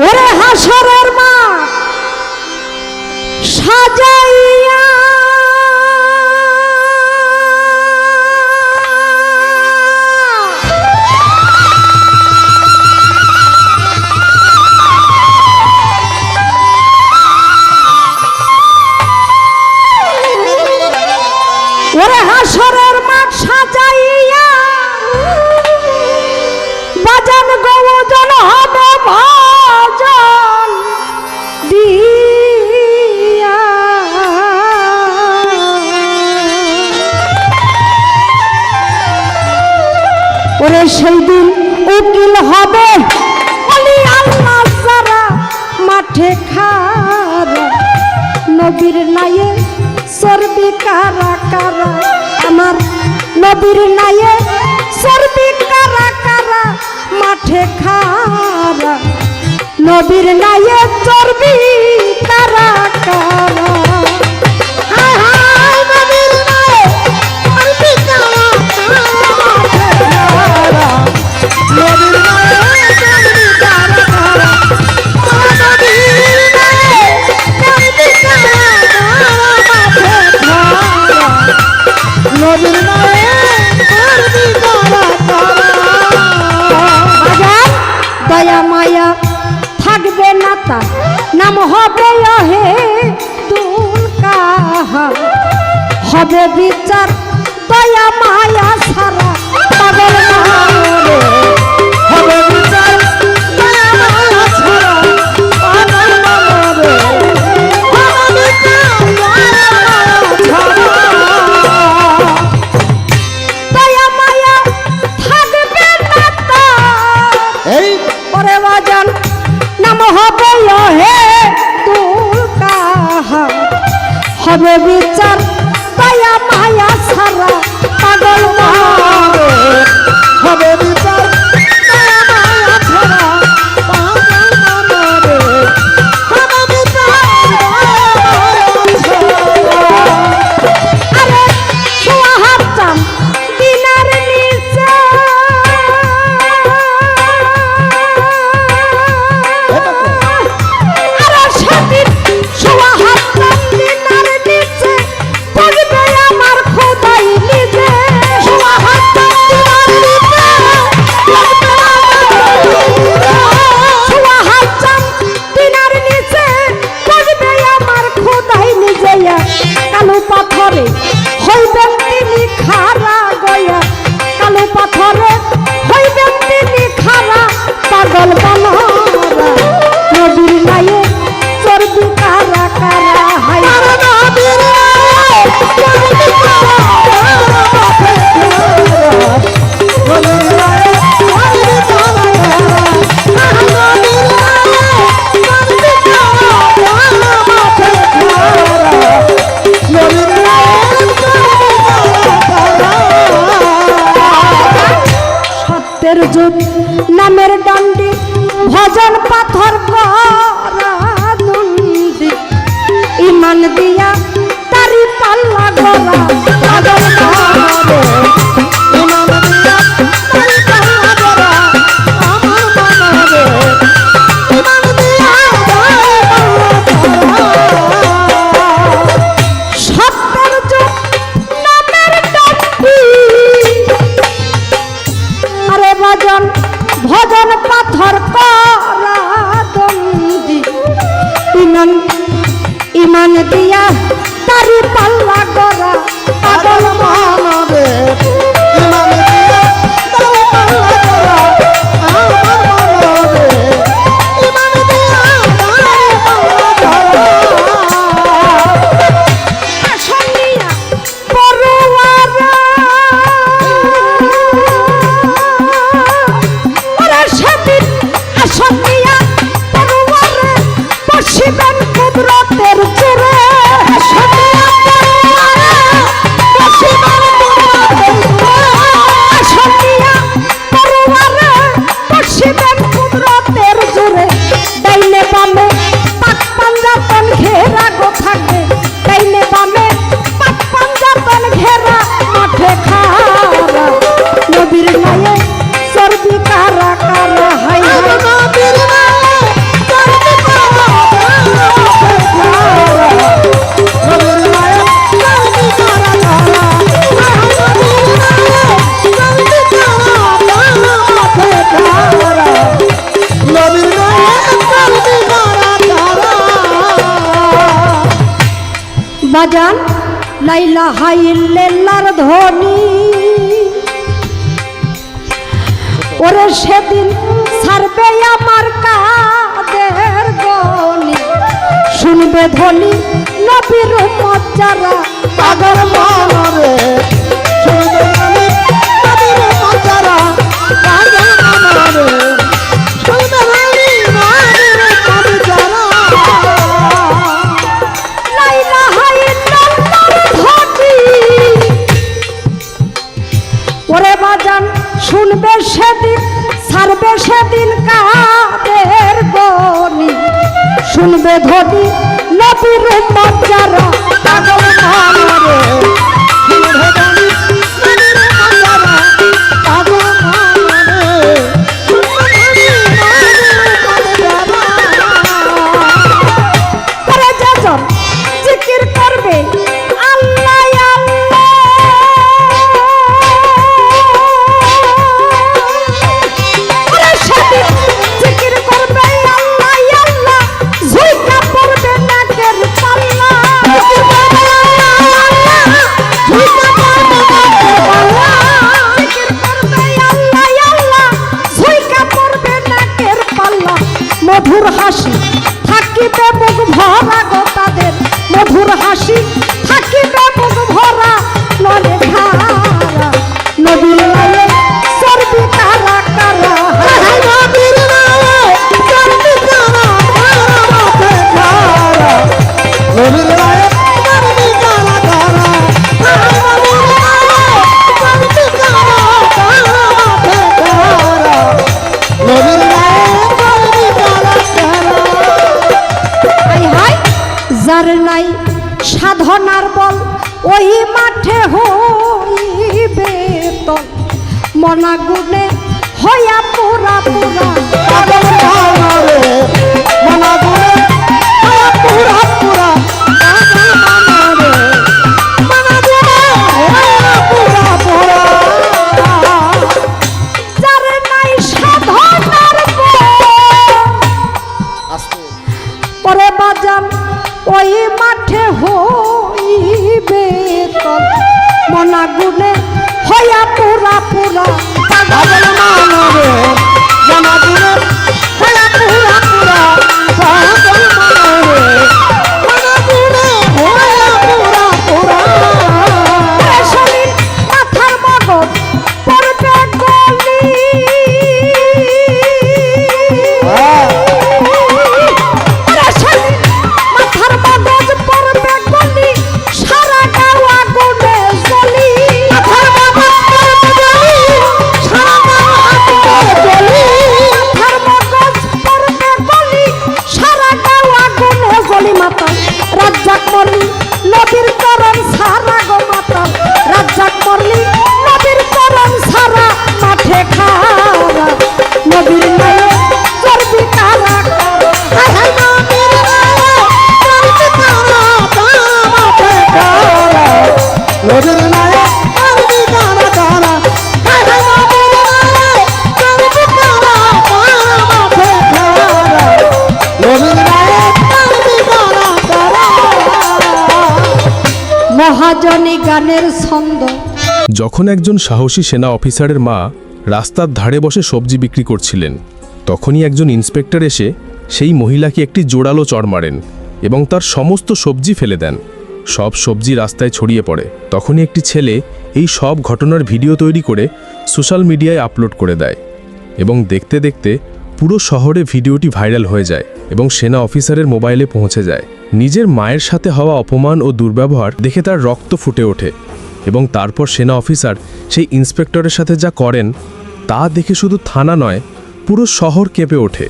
ওরে হাসরের মা সাজাই সেই দিন উকিল হবে। মাঠে নবীর নায়ে সর্বি কারা কারা? আমার নবীর নায়ে সর্বি কারা কারা? মাঠে খারা। নবীর নায়ে চর পায়া মায়া থাকবে না তার। নাম হবে অহে হবে বিচার দয়া মায়া সারা। পাগল বিচার দয়া মায়া সারা পাগল মা দিয়া বাজান, লাইলা হাইল্লার ধ্বনি ওরে সেদিন সারবে আমার কাদের গনি। শুনবে ধ্বনি নবীর মজারা পাগল মনরে। শুনবে ধ্বনি নবীর যার নাই, সাধনার বল ওই মাঠে হইবে তল। মনা গুনে হইয়া পুরা পুরা। মনা গুনে পুরা যখন একজন সাহসী সেনা অফিসারের মা রাস্তার ধারে বসে সবজি বিক্রি করছিলেন, তখনই একজন ইন্সপেক্টর এসে সেই মহিলাকে একটি জোরালো চড় মারেন এবং তার সমস্ত সবজি ফেলে দেন। সব সবজি রাস্তায় ছড়িয়ে পড়ে। তখনই একটি ছেলে এই সব ঘটনার ভিডিও তৈরি করে সোশ্যাল মিডিয়ায় আপলোড করে দেয় এবং দেখতে দেখতে পুরো শহরে ভিডিওটি ভাইরাল হয়ে যায় এবং সেনা অফিসারের মোবাইলে পৌঁছে যায়। নিজের মায়ের সাথে হওয়া অপমান ও দুর্ব্যবহার দেখে তার রক্ত ফুটে ওঠে। এবং তারপর সেনা অফিসার সেই ইন্সপেক্টরের সাথে যা করেন, তা দেখে শুধু থানা নয়, পুরো শহর কেঁপে ওঠে।